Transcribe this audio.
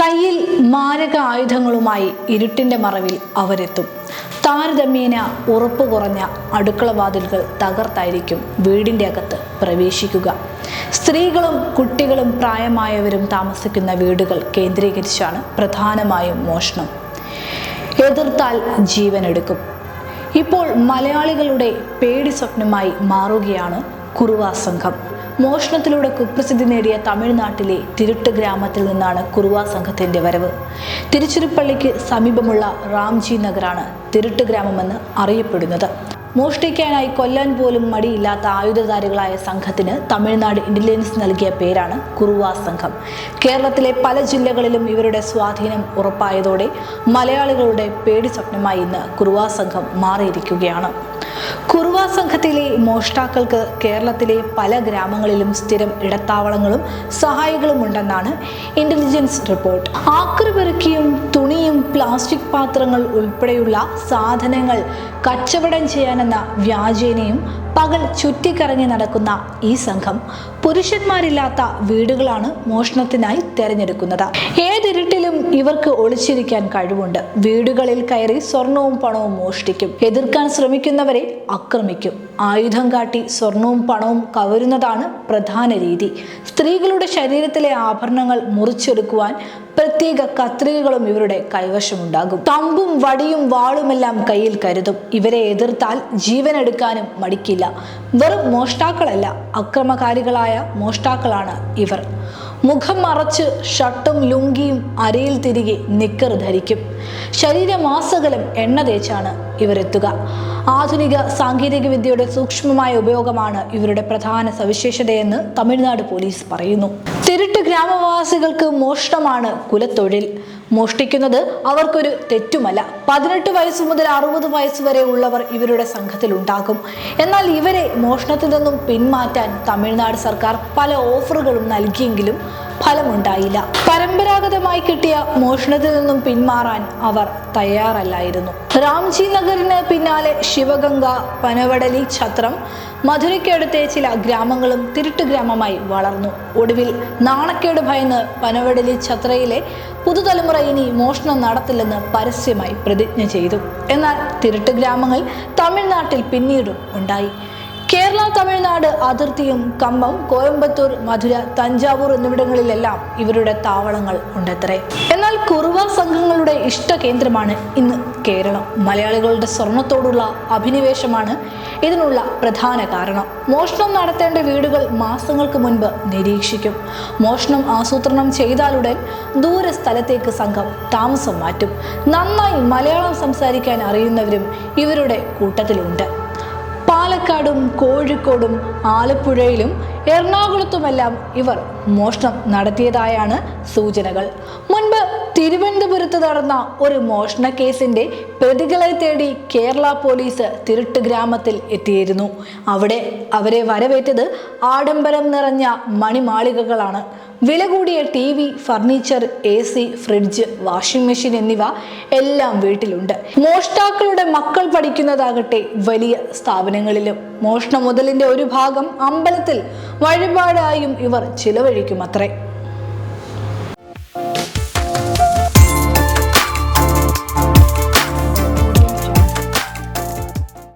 കയ്യിൽ മാരക ആയുധങ്ങളുമായി ഇരുട്ടിന്റെ മറവിൽ അവരെത്തും. താരതമ്യേന ഉറപ്പ് കുറഞ്ഞ അടുക്കളവാതിലുകൾ തകർത്തായിരിക്കും വീടിന്റെ അകത്ത് പ്രവേശിക്കുക. സ്ത്രീകളും കുട്ടികളും പ്രായമായവരും താമസിക്കുന്ന വീടുകൾ കേന്ദ്രീകരിച്ചാണ് പ്രധാനമായും മോഷണം. എതിർത്താൽ ജീവനെടുക്കും. ഇപ്പോൾ മലയാളികളുടെ പേടി സ്വപ്നമായി മാറുകയാണ് കുറുവാ സംഘം. മോഷണത്തിലൂടെ കുപ്രസിദ്ധി നേടിയ തമിഴ്നാട്ടിലെ തിരുട്ട് ഗ്രാമത്തിൽ നിന്നാണ് കുറുവ സംഘത്തിന്റെ വരവ്. തിരുച്ചിറപ്പള്ളിക്ക് സമീപമുള്ള റാംജി നഗറാണ് തിരുട്ട് ഗ്രാമമെന്ന് അറിയപ്പെടുന്നത്. മോഷ്ടിക്കാനായി കൊല്ലാൻ പോലും മടിയില്ലാത്ത ആയുധധാരികളായ സംഘത്തിന് തമിഴ്നാട് ഇന്റലിജൻസ് നൽകിയ പേരാണ് കുറുവ സംഘം. കേരളത്തിലെ പല ജില്ലകളിലും ഇവരുടെ സ്വാധീനം ഉറപ്പായതോടെ മലയാളികളുടെ പേടി സ്വപ്നമായി ഇന്ന് കുറുവ സംഘം മാറിയിരിക്കുകയാണ്. കുറുവ സംഘത്തിലെ മോഷ്ടാക്കൾക്ക് കേരളത്തിലെ പല ഗ്രാമങ്ങളിലും സ്ഥിരം ഇടത്താവളങ്ങളും സഹായികളും ഉണ്ടെന്നാണ് ഇന്റലിജൻസ് റിപ്പോർട്ട് ആക്രപെറുക്കിയും തുണിയും പ്ലാസ്റ്റിക് പാത്രങ്ങൾ ഉൾപ്പെടെയുള്ള സാധനങ്ങൾ കച്ചവടം ചെയ്യാനെന്ന വ്യാജേനയും പകൽ ചുറ്റിക്കറങ്ങി നടക്കുന്ന ഈ സംഘം പുരുഷന്മാരില്ലാത്ത വീടുകളാണ് മോഷണത്തിനായി തെരഞ്ഞെടുക്കുന്നത്. ഏതിരുട്ടിലും ഇവർക്ക് ഒളിച്ചിരിക്കാൻ കഴിവുണ്ട്. വീടുകളിൽ കയറി സ്വർണവും പണവും മോഷ്ടിക്കും. എതിർക്കാൻ ശ്രമിക്കുന്നവരെ ആക്രമിക്കും. ആയുധം കാട്ടി സ്വർണവും പണവും കവരുന്നതാണ് പ്രധാന രീതി. സ്ത്രീകളുടെ ശരീരത്തിലെ ആഭരണങ്ങൾ മുറിച്ചെടുക്കുവാൻ പ്രത്യേക കത്രികകളും ഇവരുടെ കൈവശമുണ്ടാകും. തമ്പും വടിയും വാളുമെല്ലാം കയ്യിൽ കരുതും. ഇവരെ എതിർത്താൽ ജീവൻ എടുക്കാനും മടിക്കില്ല വെറും മോഷ്ടാക്കളല്ല അക്രമകാരികളായ മോഷ്ടാക്കളാണ് ഇവർ. മുഖം മറച്ച് ഷർട്ടും ലുങ്കിയും അരയിൽ തിരികെ നിക്കർ ധരിക്കും. ശരീരമാസകലം എണ്ണ തേച്ചാണ് ഇവരെത്തുക. ആധുനിക സാങ്കേതിക വിദ്യയുടെ സൂക്ഷ്മമായ ഉപയോഗമാണ് ഇവരുടെ പ്രധാന സവിശേഷതയെന്ന് തമിഴ്നാട് പോലീസ് പറയുന്നു. തിരുട്ട് ഗ്രാമവാസികൾക്ക് മോഷണമാണ് കുലത്തൊഴിൽ. മോഷ്ടിക്കുന്നത് അവർക്കൊരു തെറ്റുമല്ല. പതിനെട്ട് വയസ്സ് മുതൽ അറുപത് വയസ്സ് വരെ ഉള്ളവർ ഇവരുടെ സംഘത്തിലുണ്ടാകും എന്നാൽ ഇവരെ മോഷണത്തിൽ നിന്നും പിന്മാറ്റാൻ തമിഴ്നാട് സർക്കാർ പല ഓഫറുകളും നൽകിയെങ്കിലും ഫലമുണ്ടായില്ല. പരമ്പരാഗതമായി കിട്ടിയ മോഷണത്തിൽ നിന്നും പിന്മാറാൻ അവർ തയ്യാറല്ലായിരുന്നു. രാംജി നഗറിന് പിന്നാലെ ശിവഗംഗ പനവടലി ഛത്രം മധുരയ്ക്കടുത്തെ ചില ഗ്രാമങ്ങളും തിരുട്ട് ഗ്രാമമായി വളർന്നു. ഒടുവിൽ നാണക്കേട് ഭയന്ന് പനവടലി ഛത്രയിലെ പുതുതലമുറ ഇനി മോഷണം നടത്തില്ലെന്ന് പരസ്യമായി പ്രതിജ്ഞ ചെയ്തു. എന്നാൽ തിരുട്ട് ഗ്രാമങ്ങൾ തമിഴ്നാട്ടിൽ പിന്നീടും ഉണ്ടായി. തമിഴ്നാട് അതിർത്തിയും കമ്പം കോയമ്പത്തൂർ മധുര തഞ്ചാവൂർ എന്നിവിടങ്ങളിലെല്ലാം ഇവരുടെ താവളങ്ങൾ ഉണ്ടത്രേ. എന്നാൽ കുറുവ സംഘങ്ങളുടെ ഇഷ്ട കേന്ദ്രമാണ് ഇന്ന് കേരളം. മലയാളികളുടെ സ്വർണത്തോടുള്ള അഭിനിവേശമാണ് ഇതിനുള്ള പ്രധാന കാരണം. മോഷണം നടത്തേണ്ട വീടുകൾ മാസങ്ങൾക്ക് മുൻപ് നിരീക്ഷിക്കും. മോഷണം ആസൂത്രണം ചെയ്താലുടൻ ദൂര സ്ഥലത്തേക്ക് സംഘം താമസം മാറ്റും. നന്നായി മലയാളം സംസാരിക്കാൻ അറിയുന്നവരും ഇവരുടെ കൂട്ടത്തിലുണ്ട്. പാലക്കാടും കോഴിക്കോടും ആലപ്പുഴയിലും എറണാകുളത്തുമെല്ലാം ഇവർ മോഷണം നടത്തിയതായാണ് സൂചനകൾ. മുൻപ് തിരുവനന്തപുരത്ത് നടന്ന ഒരു മോഷണ കേസിന്റെ പ്രതികളെ തേടി കേരള പോലീസ് തിരുട്ട് ഗ്രാമത്തിൽ എത്തിയിരുന്നു. അവിടെ അവരെ വരവേറ്റത് ആഡംബരം നിറഞ്ഞ മണിമാളികകളാണ്. വില കൂടിയ T V furniture A C fridge washing machine എന്നിവ എല്ലാം വീട്ടിലുണ്ട്. മോഷ്ടാക്കളുടെ മക്കൾ പഠിക്കുന്നതാകട്ടെ വലിയ സ്ഥാപനങ്ങളിലും. മോഷണ മുതലിന്റെ ഒരു ഭാഗം അമ്പലത്തിൽ വഴിപാടായും ഇവർ ചിലവഴിക്കും അത്രേ